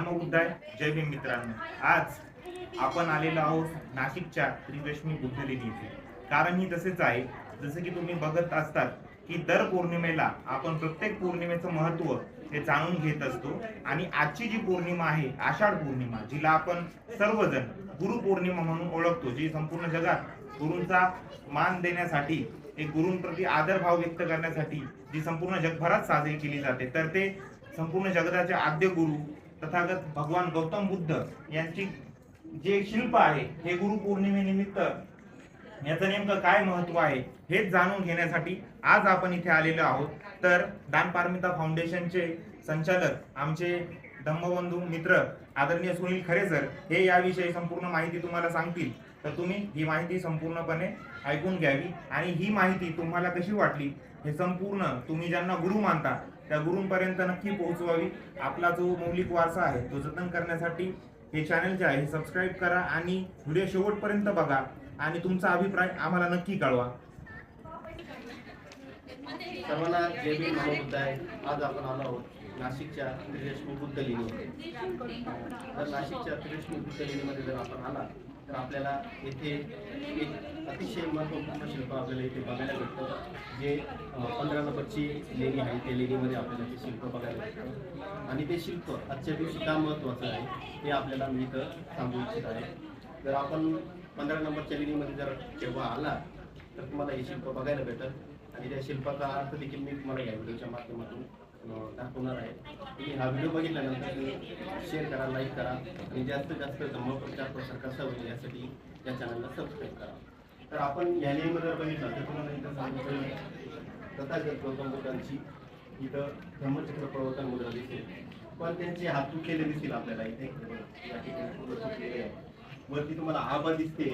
नमो बुद्धाय जय भीम मित्रांनो. आज आपण आलेलो आहोत नाशिकच्या त्रिवेशमी बुद्धलेणी येथे कारण ही तसेच आहे जसे की तुम्ही बघत असतात की दर पौर्णिमेला आपण प्रत्येक पौर्णिमेचं महत्त्व हे जाणून घेत असतो. आणि आजची जी पौर्णिमा आहे आषाढ पौर्णिमा जिला आपण सर्वजण गुरु पौर्णिमा म्हणून ओळखतो जी संपूर्ण जगात गुरूंचा मान देण्यासाठी एक गुरूंप्रती आदरभाव व्यक्त करण्यासाठी जी संपूर्ण जगभरात साजरी केली जाते. तर ते संपूर्ण जगताचे आद्य गुरु तथागत भगवान गौतम बुद्ध यांची जे शिल्प आहे हे गुरु पौर्णिमेनिमित्त याचं नेमकं काय महत्त्व आहे हेच जाणून घेण्यासाठी आज आपण इथे आलेलो आहोत. तर दानपारमिता फाउंडेशनचे संचालक आमचे धम्मबंधू मित्र आदरणीय सुनील खरे सर हे याविषयी संपूर्ण माहिती तुम्हाला सांगतील. तर तुम्ही ही माहिती संपूर्णपणे ऐकून घ्यावी आणि ही माहिती तुम्हाला कशी वाटली हे संपूर्ण तुम्ही ज्यांना गुरु मानता त्या गुरूंपर्यंत नक्की पोहोचवावी. आपला जो मौलिक वारसा आहे तो जतन करण्यासाठी हे चॅनल जे आहे हे सबस्क्राईब करा आणि व्हिडिओ शेवटपर्यंत बघा आणि तुमचा अभिप्राय आम्हाला नक्की कळवा. सर्वांना जय भीम महाबुद्ध आहे आज आपण आलो आहोत नाशिकच्या त्रिरेश्मी बुद्ध लेणीमध्ये तर नाशिकच्या त्रिरेश्मी बुद्ध लेणीमध्ये जर आपण आला तर आपल्याला येथे एक अतिशय महत्त्वपूर्ण शिल्प आपल्याला इथे बघायला भेटतं. जे पंधरा नंबरची लेणी आहे त्या लेणीमध्ये आपल्याला ते शिल्प बघायला भेटतं. आणि ते शिल्प आजच्या दिवशी का महत्त्वाचं आहे हे आपल्याला मी इथं सांगू इच्छित आहे. जर आपण पंधरा नंबरच्या लेणीमध्ये जर जेव्हा आला तर तुम्हाला हे शिल्प बघायला भेटत. आणि त्या शिल्पाचा अर्थ देखील मी तुम्हाला या व्हिडिओच्या माध्यमातून दाखवणार आहे. तुम्ही हा व्हिडिओ बघितल्यानंतर तुम्ही शेअर करा लाईक करा. आणि जास्तीत जास्त धम्म प्रचार प्रसार कसा होईल यासाठी या चॅनलला सबस्क्राईब करा. तर आपण या लेणीमध्ये जर बघितलं. तर तुम्हाला इथं सांगितलं तथागत गौतम बुद्धांची इथं ब्रह्मचक्र प्रवर्तन मुद्रा दिसेल. पण त्यांचे हात तुटलेले दिसतील आपल्याला इथे. या ठिकाणी आहे. वरती तुम्हाला आबा दिसते.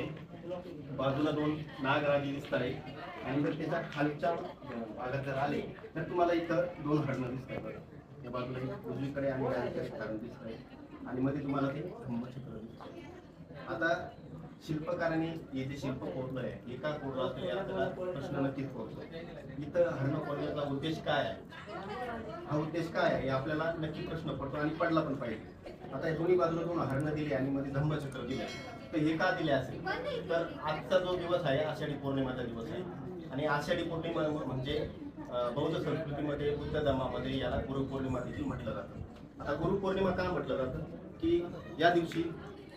बाजूला दोन नागराजी दिसत आहे आणि जर त्याच्या खालच्या भागात जर आले तर तुम्हाला इथं दोन हरणं दिसत आहे बघा. या बाजूला उजवीकडे आणि डावीकडे दिसत आहे आणि मध्ये तुम्हाला ते ब्रह्मचक्र दिसत आहे आता शिल्पकाराने हे जे शिल्प कोरलंय एका का कोरलं असेल आपल्याला प्रश्न नक्कीच पडतो इथं हरणं कोरण्याचा उद्देश काय आहे? हा उद्देश काय आहे? हे आपल्याला नक्की प्रश्न पडतो आणि पडला पण पाहिजे. आता दोन्ही बाजूला दोन हरणं दिली आणि मध्ये धम्मचक्र दिले. तर हे का दिले असेल? तर आजचा जो दिवस आहे आषाढी पौर्णिमाचा दिवस आहे. आणि आषाढी पौर्णिमा म्हणजे बौद्ध संस्कृतीमध्ये बुद्ध धर्मामध्ये याला गुरुपौर्णिमा देखील म्हटलं जातं. आता गुरुपौर्णिमा का म्हटलं जातं? की या दिवशी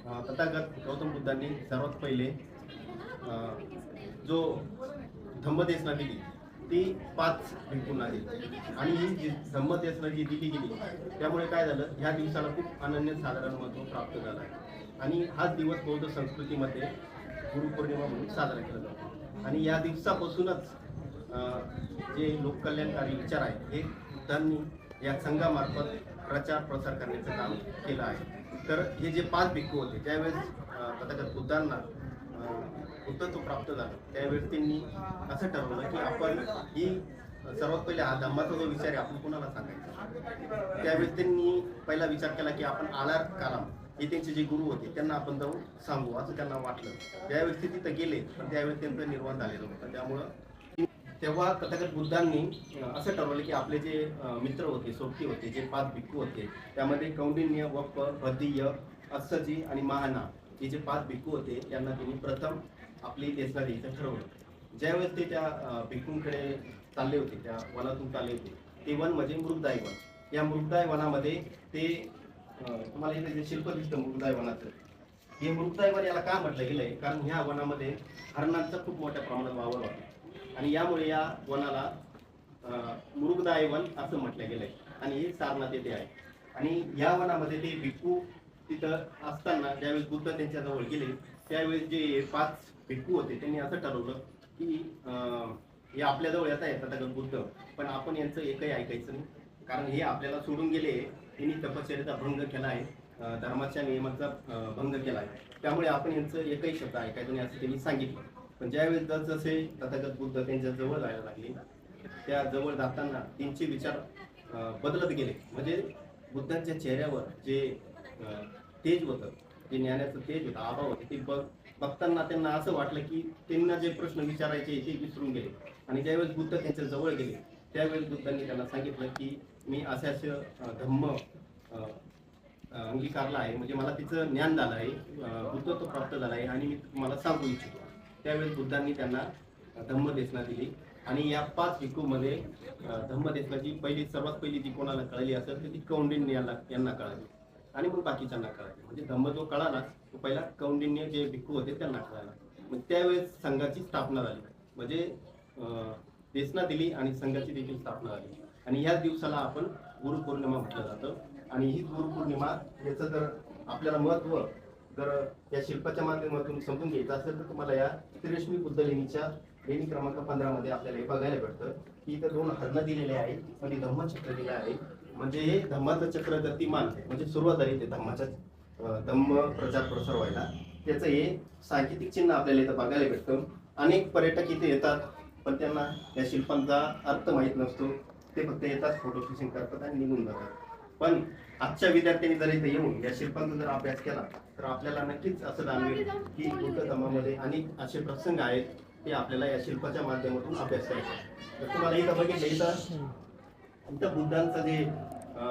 तथागत गौतम बुद्धांनी सर्वात पहिले जो धम्मदेशना दिली ती पाच भिंकूंना दिली आणि ही जी धम्मदेशना जी दिली गेली त्यामुळे काय झालं ह्या दिवसाला खूप अनन्य साधारण महत्त्व प्राप्त झालं. आहे आणि हाच दिवस बौद्ध संस्कृतीमध्ये गुरुपौर्णिमा म्हणून साजरा केला जातो. आणि या दिवसापासूनच जे लोककल्याणकारी विचार आहेत हे बुद्धांनी या संघामार्फत प्रचार प्रसार करण्याचं काम केलं आहे. तर हे जे पाच भिक्खू होते त्यावेळेस तथागत बुद्धांना बुद्धत्व प्राप्त झालं. त्यावेळेस त्यांनी असं ठरवलं की आपण ही सर्वात पहिले हा धम्माचा जो विचार आहे आपण कुणाला सांगायचा? त्यावेळेस त्यांनी पहिला विचार केला की आपण आलार कालाम हे त्यांचे जे गुरु होते त्यांना आपण जाऊन सांगू असं त्यांना वाटलं. त्यावेळेस ते तिथं गेले पण त्यावेळेस त्यांचं निर्माण झालेलं होतं. त्यामुळं तेव्हा तथागत बुद्धांनी असं ठरवलं की आपले जे मित्र होते सोबती होते जे पाच भिक्खू होते त्यामध्ये कौंडिन्य वप्प भद्दीय अस्सजी आणि महाना हे जे पाच भिक्खू होते यांना त्यांनी प्रथम आपली देशना द्यायचं ठरवलं. ज्यावेळेस ते त्या भिक्खूंकडे चालले होते त्या वनातून चालले होते ते वन म्हणजे मृगदाय वन या मृगदाय वनामध्ये ते तुम्हाला हे जे शिल्प दिसतं मृगदाय वनाचं हे मृगदाय वन याला का म्हटलं गेलंय? कारण ह्या वनामध्ये हरणांचा खूप मोठ्या प्रमाणात वावर होता. आणि यामुळे या वनाला मृगदाय वन असं म्हटलं गेलंय. आणि हे सारनाथ येथे आहे. आणि या वनामध्ये ते भिक्खू तिथं असताना ज्यावेळेस बुद्ध त्यांच्या जवळ गेले त्यावेळेस जे पाच भिक्खू होते त्यांनी असं ठरवलं की हे आपल्याजवळ येता येतात अगं बुद्ध पण आपण यांचं एकही ऐकायचं नाही. कारण हे आपल्याला सोडून गेले त्यांनी तपश्चर्याचा भंग केला आहे धर्माच्या नियमाचा भंग केला आहे. त्यामुळे आपण यांचं एकही शब्द ऐकायचं नाही असं त्यांनी सांगितलं. पण ज्यावेळेस जसजसे तथागत बुद्ध त्यांच्या जवळ जायला लागले. त्या जवळ जाताना त्यांचे विचार बदलत गेले. म्हणजे बुद्धांच्या चेहऱ्यावर जे तेज होतं जे ज्ञानाचं तेज होतं आबा होते ते बघ बघताना त्यांना असं वाटलं की त्यांना जे प्रश्न विचारायचे ते विसरून गेले. आणि ज्यावेळेस बुद्ध त्यांच्या जवळ गेले त्यावेळेस बुद्धांनी त्यांना सांगितलं की मी असे असं धम्म अंगीकारला आहे. म्हणजे मला तिचं ज्ञान झालं आहे बुद्धत्व प्राप्त झालं आहे आणि मी तुम्हाला सांगू इच्छितो. त्यावेळेस बुद्धांनी त्यांना धम्मदेशना दिली. आणि या पाच भिक्खूमध्ये अं, धम्मदेशनाची पहिली सर्वात पहिली जी कोणाला कळली असेल तर ती कौंडिन्य यांना कळाली. आणि मग बाकीच्यांना कळाली. म्हणजे धम्म जो कळाला तो पहिला कौंडिन्य जे भिक्खू होते त्यांना कळाला. मग त्यावेळेस संघाची स्थापना झाली. म्हणजे देसना देशना दिली आणि संघाची देखील स्थापना झाली. आणि ह्याच दिवसाला आपण गुरुपौर्णिमा म्हटलं जातं. आणि ही गुरुपौर्णिमा याचं जर आपल्याला महत्त्व जर या शिल्पाच्या माध्यमातून समजून घ्यायचं असेल तर तुम्हाला या त्रिरश्मी बुद्धलेणीच्या लेणी क्रमांक पंधरा मध्ये आपल्याला हे बघायला भेटतं. की इथं दोन हरणं दिलेले आहेत आणि धम्मचक्र दिले आहे. म्हणजे हे धम्माचं चक्र गतिमान म्हणजे सुरुवात झाली ते धम्माच्या धम्म प्रचार प्रसार व्हायला त्याचं हे सांकेतिक चिन्ह आपल्याला इथं बघायला भेटतं. अनेक पर्यटक इथे येतात पण त्यांना या शिल्पांचा अर्थ माहीत नसतो. ते फक्त येतात फोटो शूटिंग करतात आणि निघून जातात. पण आजच्या विद्यार्थ्यांनी जर इथे येऊन या शिल्पांचा जर अभ्यास केला तर आपल्याला नक्कीच असं जाणवेल की बुद्ध धर्मामध्ये अनेक असे प्रसंग आहेत ते आपल्याला या शिल्पाच्या माध्यमातून अभ्यास करायचे तर तुम्हाला इथं बघितलं इथं इथं बुद्धांचं जे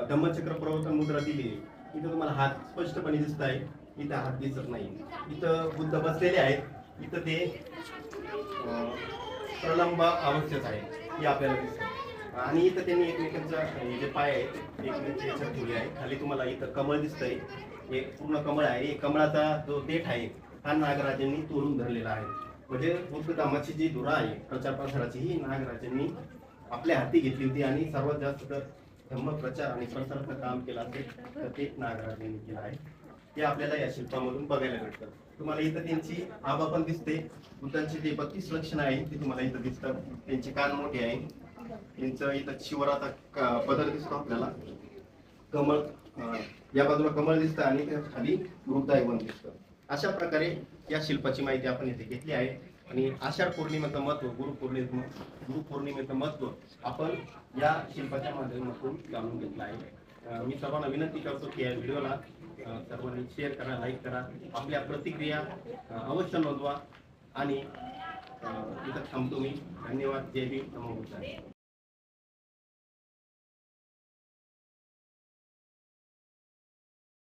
धम्मचक्र प्रवर्तन मुद्रा दिली इथं तुम्हाला हात स्पष्टपणे दिसत आहे इथं हात दिसत नाही. इथं बुद्ध बसलेले आहेत इथं ते प्रलंब आवश्यक आहे हे आपल्याला दिसतं आणि इथं त्यांनी एकमेकांचा हे जे पाय आहेत एकमेकांची याच्यात आहे खाली तुम्हाला इथं कमळ दिसतंय. एक पूर्ण कमळ आहे. एक कमळाचा जो देठ आहे हा नागराजांनी तोडून धरलेला आहे. म्हणजे बुद्ध जी धुरा आहे प्रचार प्रसाराची ही नागराजांनी आपल्या हाती घेतली होती आणि सर्वात जास्त धम्म प्रचार आणि प्रसाराचं काम केलं असेल तर ते नागराजांनी केलं आहे. ते आपल्याला या शिल्पामधून बघायला भेटतं तुम्हाला इथं त्यांची आबा पण दिसते. बुद्धांची जे बत्तीस लक्षणं आहे ते तुम्हाला इथं दिसतात. त्यांचे कान मोठे आहे त्यांचं इथं शिवराचा क- पदर दिसतो आपल्याला. कमळ. या बाजूला कमळ दिसतं आणि खाली वृद्धायवन दिसतं. अशा प्रकारे या शिल्पाची माहिती आपण इथे घेतली आहे. आणि आषाढ पौर्णिमेचं महत्त्व गुरुपौर्णिमे गुरुपौर्णिमेचं महत्त्व आपण या शिल्पाच्या माध्यमातून जाणून घेतलं आहे. मी सर्वांना विनंती करतो की या व्हिडिओला सर्वांनी शेअर करा लाईक करा. आपल्या प्रतिक्रिया अवश्य नोंदवा. आणि इथं थांबतो मी. धन्यवाद. जय भीम नमो